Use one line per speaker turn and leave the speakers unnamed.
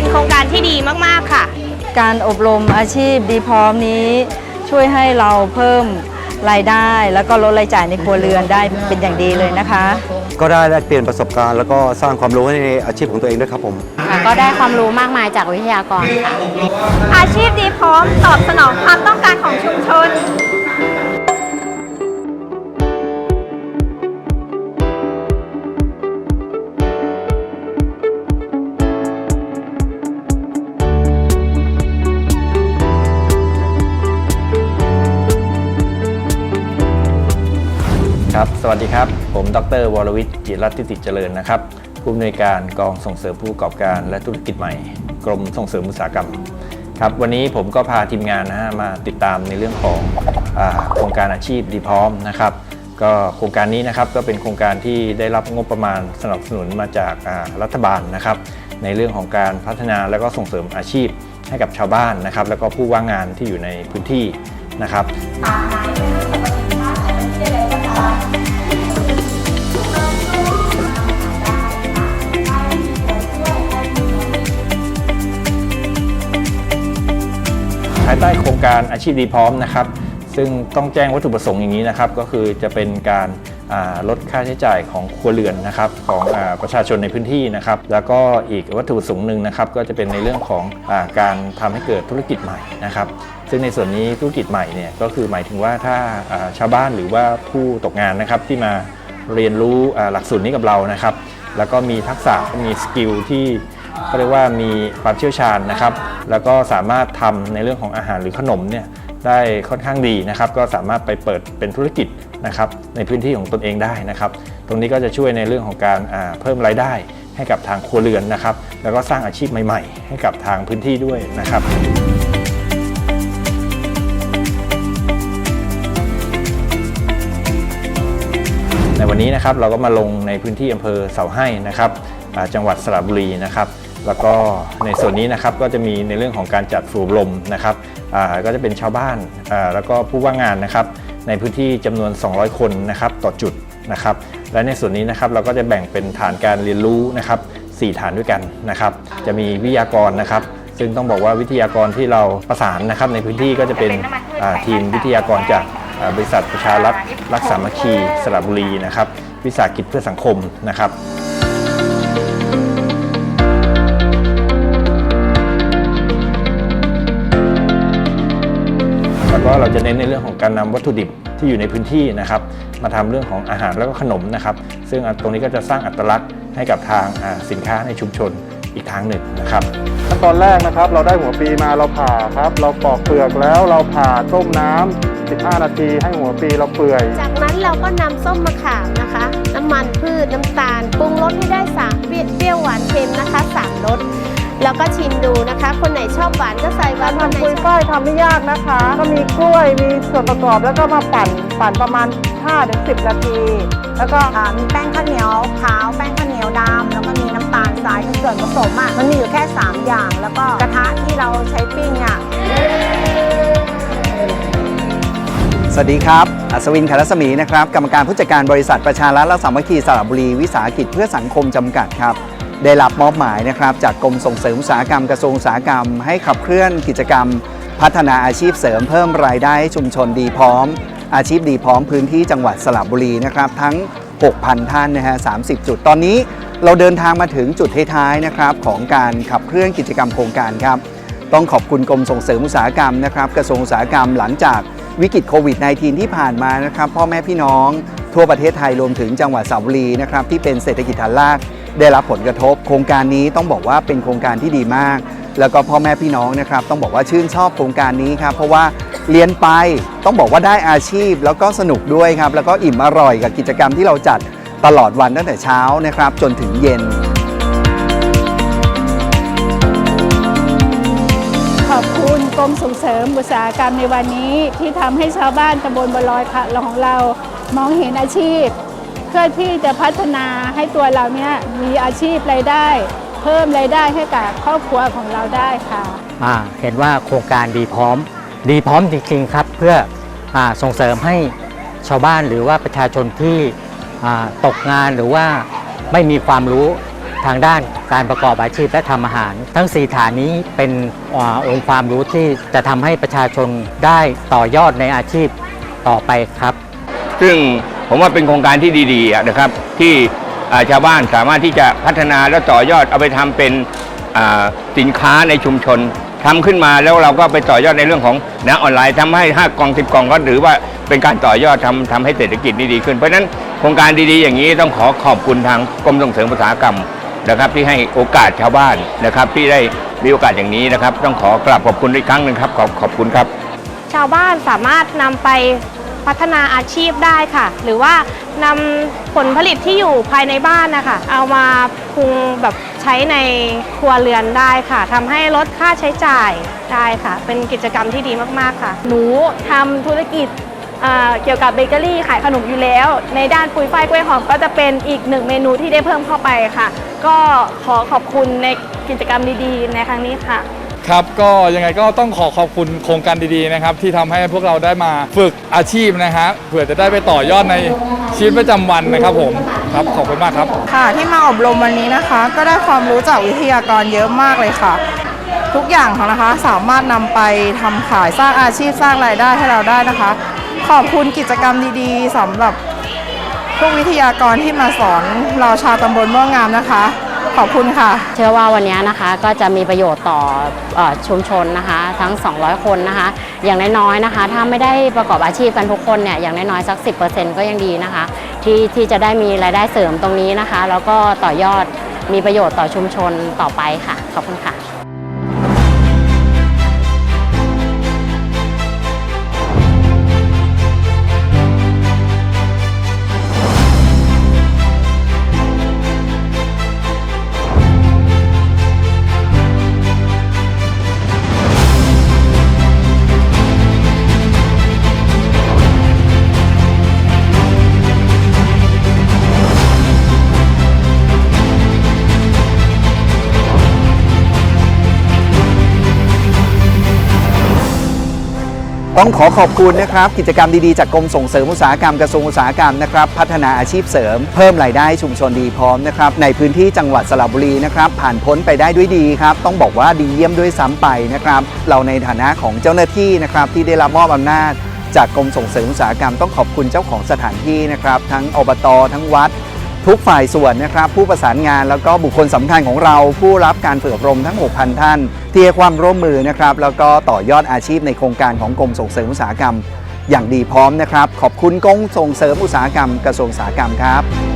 เป็นโครงการที่ดีมากๆค่ะ
การอบรมอาชีพดีพร้อมนี้ ช่วยให้เราเพิ่มรายได้ แล้วก็ลดรายจ่ายในครัวเรือนได้เป็นอย่างดีเลยนะคะ
ก็ได้แลกเปลี่ยนประสบการณ์แล้วก็สร้างความรู้ให้ในอาชีพของตัวเองด้วยครับผม
ค่ะก็ได้ความรู้มากมายจากวิทยากรค่ะ
อาชีพดีพร้อมตอบสนองความต้องการของชุมชน
สวัสดีครับ ผมดรวรวิทย์จิรัติติเจริญนะครับ ผู้อำนวยการกองส่งเสริมผู้ประกอบการและธุรกิจใหม่ กรมส่งเสริมอุตสาหกรรม ครับ วันนี้ผมก็พาทีมงานนะฮะมาติดตามในเรื่องของอโครงการอาชีพดีพร้อมนะครับ ก็โครงการนี้นะครับก็เป็นโครงการที่ได้รับงบประมาณสนับสนุนมาจากรัฐบาลนะครับ ในเรื่องของการพัฒนาและก็ส่งเสริมอาชีพให้กับชาวบ้านนะครับ แล้วก็ผู้ว่างงานที่อยู่ในพื้นที่นะครับายใต้โครงการอาชีพดีพร้อมนะครับ ซึ่งต้องแจ้งวัตถุประสงค์อย่างนี้นะครับ ก็คือจะเป็นการลดค่าใช้จ่ายของครัวเรือนนะครับของอประชาชนในพื้นที่นะครับ แล้วก็อีกวัตถุประสงค์หนึ่งนะครับ ก็จะเป็นในเรื่องของอการทำให้เกิดธุรกิจใหม่นะครับ ซึ่งในส่วนนี้ธุรกิจใหม่เนี่ยก็คือหมายถึงว่าถ้าชาวบ้านหรือว่าผู้ตกงานนะครับที่มาเรียนรู้หลักสูตรนี้กับเรานะครับ แล้วก็มีทักษะมีสกิลที่ ก็เรียกว่ามีความเชี่ยวชาญนะครับ แล้วก็สามารถทำในเรื่องของอาหารหรือขนมเนี่ยได้ค่อนข้างดีนะครับ ก็สามารถไปเปิดเป็นธุรกิจนะครับในพื้นที่ของตนเองได้นะครับ ตรงนี้ก็จะช่วยในเรื่องของการเพิ่มรายได้ให้กับทางครัวเรือนนะครับ แล้วก็สร้างอาชีพใหม่ๆ ให้กับทางพื้นที่ด้วยนะครับในวันนี้นะครับเราก็มาลงในพื้นที่อำเภอเสาให้นะครับ จังหวัดสระบุรีนะครับ แล้วก็ในส่วนนี้นะครับก็จะมีในเรื่องของการจัดฝูบลมนะครับก็จะเป็นชาวบ้านแล้วก็ผู้ว่างงานนะครับ ในพื้นที่จำนวน 200 คนนะครับต่อจุดนะครับ และในส่วนนี้นะครับเราก็จะแบ่งเป็นฐานการเรียนรู้นะครับ4ฐานด้วยกันนะครับ จะมีวิทยากรนะครับซึ่งต้องบอกว่าวิทยากรที่เราประสานนะครับในพื้นที่ก็จะเป็นทีมวิทยากรจากบริษัทประชารัฐรักษามัคคีสระบุรีนะครับ วิสาหกิจเพื่อสังคมนะครับ แล้วก็เราจะเน้นในเรื่องของการนำวัตถุดิบที่อยู่ในพื้นที่นะครับ มาทำเรื่องของอาหารแล้วก็ขนมนะครับ ซึ่งตรงนี้ก็จะสร้างอัตลักษณ์ให้กับทางอ่าสินค้าในชุมชนอีกทางหนึ่งนะครับ
ขั้นตอนแรกนะครับ เราได้หัวปีมาเราผ่าครับ เราปอกเปลือกแล้วเราผ่าต้มน้ำ15 นาทีให้หัวปีเราเปื่อย
จากนั้นเราก็นำส้มมะขามนะคะ น้ำมันพืชน้ำตาลปรุงรสให้ได้สามเปรี้ยวเปรี้ยวหวานเค็มนะคะสามรส แล้วก็ชิมดูนะคะ คนไหนชอบหวานก็ใส่หวานคนไหน
ทำปุย
ชอบ
ฝ้ายทำไม่ยากนะคะ ก็มีกล้วยมีส่วนประกอบแล้วก็มาปั่นปั่นประมาณ5-10 นาที แล้วก็
อ่ามีแป้งข้าวเหนียวขาวแป้งข้าวเหนียวดำแล้วก็มีน้ำตาลทรายคือส่วนผสมอะมันมีอยู่แค่ 3 อย่าง แล้วก็กระทะที่เราใช้ปิ้งอะ
สวัสดีครับ อัศวินคารศมีนะครับ กรรมการผู้จัดการบริษัทประชารัฐและสามัคคีสระบุรีวิสาหกิจเพื่อสังคมจำกัดครับ ได้รับมอบหมายนะครับจากกรมส่งเสริมอุตสาหกรรมกระทรวงอุตสาหกรรม ให้ขับเคลื่อนกิจกรรม พัฒนาอาชีพเสริมเพิ่มรายได้ให้ชุมชนดีพร้อม อาชีพดีพร้อมพื้นที่จังหวัดสระบุรีนะครับทั้ง 6,000 ท่านนะฮะ 30 จุด ตอนนี้เราเดินทางมาถึงจุดท้ายๆนะครับของการขับเคลื่อนกิจกรรมโครงการครับต้องขอบคุณกรมส่งเสริมอุตสาหกรรมนะครับกระทรวงอุตสาหกรรมหลังจากวิกฤตโควิด -19 ที่ผ่านมานะครับพ่อแม่พี่น้อง ทั่วประเทศไทยรวมถึงจังหวัดสระบุรีนะครับที่เป็นเศรษฐกิจฐานรากได้รับผลกระทบ โครงการนี้ต้องบอกว่าเป็นโครงการที่ดีมาก แล้วก็พ่อแม่พี่น้องนะครับต้องบอกว่าชื่นชอบโครงการนี้ครับเพราะว่าเรียนไปต้องบอกว่าได้อาชีพ แล้วก็สนุกด้วยครับแล้วก็อิ่มอร่อยกับกิจกรรมที่เราจัดตลอดวันตั้งแต่เช้านะครับจนถึงเย็น
ขอบคุณกรมส่งเสริมอุตสาหกรรมในวันนี้ที่ทำให้ชาวบ้านตำบลบัวลอยค่ะของเรา มองเห็นอาชีพ เพื่อที่จะพัฒนาให้ตัวเราเนี่ยมีอาชีพรายได้ เพิ่มรายได้ให้กับครอบครัวของเราได้ค่ะ
อ่าเห็นว่าโครงการดีพร้อม ดีพร้อมจริงๆครับ เพื่ออาส่งเสริมให้ชาวบ้านหรือว่าประชาชนที่อ่าตกงานหรือว่าไม่มีความรู้ทางด้านการประกอบอาชีพและทำอาหาร ทั้ง 4 ฐานนี้เป็นอาองค์ความรู้ที่จะทำให้ประชาชนได้ต่อยอดในอาชีพต่อไปครับ
ซึ่งผมว่าเป็นโครงการที่ดีๆนะครับ ที่ชาวบ้านสามารถที่จะพัฒนาและต่อยอดเอาไปทำเป็นสินค้าในชุมชนทำขึ้นมาแล้วเราก็ไปต่อยอดในเรื่องของนะออนไลน์ทำให้5กล่อง10กล่องก็ถือว่าเป็นการต่อยอดทำทำให้เศรษฐกิจนี่ดีขึ้นเพราะฉะนั้นโครงการดีๆ อย่างนี้ต้องขอขอบคุณทางกรมส่งเสริมอุตสาหกรรมนะครับ ที่ให้โอกาสชาวบ้านนะครับ ที่ได้มีโอกาสอย่างนี้นะครับ ต้องขอกราบขอบคุณอีกครั้งหนึ่งครับขอบขอบคุณครับ
ชาวบ้านสามารถนำไป พัฒนาอาชีพได้ค่ะ หรือว่านำผลผลิตที่อยู่ภายในบ้านนะคะเอามาปรุงแบบใช้ในครัวเรือนได้ค่ะทำให้ลดค่าใช้จ่ายได้ค่ะ เป็นกิจกรรมที่ดีมากๆค่ะ
หนูทำธุรกิจเเกี่ยวกับเบเกอรี่ขายขนมอยู่แล้ว ในด้านปุ๋ยฝ้ายกล้วยหอมก็จะเป็นอีกหนึ่งเมนูที่ได้เพิ่มเข้าไปค่ะ ก็ขอขอบคุณในกิจกรรมดีๆ ในครั้งนี้ค่ะ
ครับก็ยังไงก็ต้องขอขอบคุณโครงการดีๆนะครับ ที่ทำให้พวกเราได้มาฝึกอาชีพนะฮะเผื่อจะได้ไปต่อยอดในชีวิตประจำวันนะครับผมครับขอบคุณมากครับ
ค่ะที่มาอบรมวันนี้นะคะ ก็ได้ความรู้จากวิทยากรเยอะมากเลยค่ะ ทุกอย่างของนะคะสามารถนำไปทำขายสร้างอาชีพสร้างรายได้ให้เราได้นะคะ ขอบคุณกิจกรรมดีๆสำหรับพวกวิทยากรที่มาสอนเราชาวตำบลม่วงงามนะคะ ขอบคุณค่ะ
เชื่อว่าวันนี้นะคะก็จะมีประโยชน์ต่ออชุมชนนะคะ ทั้ง 200 คนนะคะ อย่างน้อยๆนะคะ ถ้าไม่ได้ประกอบอาชีพกันทุกคนเนี่ยอย่างน้อยๆสัก 10%ก็ยังดีนะคะ ที่ที่จะได้มีรายได้เสริมตรงนี้นะคะ แล้วก็ต่อยอดมีประโยชน์ต่อชุมชนต่อไปค่ะ ขอบคุณค่ะ
ต้องขอขอบคุณนะครับ กิจกรรมดีๆ จากกรมส่งเสริมอุตสาหกรรมกระทรวงอุตสาหกรรมนะครับ พัฒนาอาชีพเสริม เพิ่มรายได้ชุมชนดีพร้อมนะครับ ในพื้นที่จังหวัดสระบุรีนะครับ ผ่านพ้นไปได้ด้วยดีครับ ต้องบอกว่าดีเยี่ยมด้วยซ้ำไปนะครับ เราในฐานะของเจ้าหน้าที่นะครับที่ได้รับมอบอำนาจ จากกรมส่งเสริมอุตสาหกรรมต้องขอบคุณเจ้าของสถานที่นะครับ ทั้งอบต ทั้งวัดทุกฝ่ายส่วนนะครับ ผู้ประสานงานแล้วก็บุคคลสำคัญของเรา ผู้รับการฝึกอบรมทั้ง 6,000 ท่าน เทียความร่วมมือนะครับแล้วก็ต่อยอดอาชีพในโครงการของกรมส่งเสริมอุตสาหกรรม อย่างดีพร้อมนะครับ ขอบคุณกรมส่งเสริมอุตสาหกรรมกระทรวงอุตสาหกรรมครับ